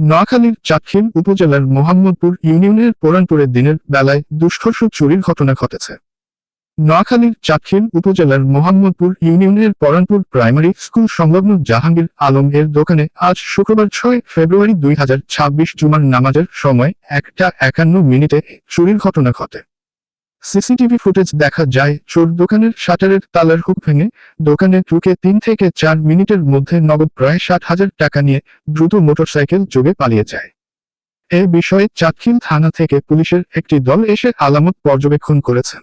নোয়াখালীর চাটখিল উপজেলার মোহাম্মদপুর ইউনিয়নের পোরানপুরে দিনের বেলায় দুষ্কর্ষ চুরির ঘটনা ঘটেছে। নোয়াখালীর চাটখিল উপজেলার মোহাম্মদপুর ইউনিয়নের পরানপুর প্রাইমারি স্কুল সংলগ্ন জাহাঙ্গীর আলম এর দোকানে আজ শুক্রবার ছয় ফেব্রুয়ারি দুই হাজার ছাব্বিশ জুমার নামাজের সময় একটা একান্ন মিনিটে চুরির ঘটনা ঘটে। সিসিটিভি ফুটেজ দেখা যায়, চোর দোকানের শাটারের তালার হুক ভেঙে দোকানে ঢুকে তিন থেকে চার মিনিটের মধ্যে নগদ প্রায় ষাট হাজার টাকা নিয়ে দ্রুত মোটরসাইকেল যোগে পালিয়ে যায়। এ বিষয়ে চাটখিল থানা থেকে পুলিশের একটি দল এসে আলামত পর্যবেক্ষণ করেছেন।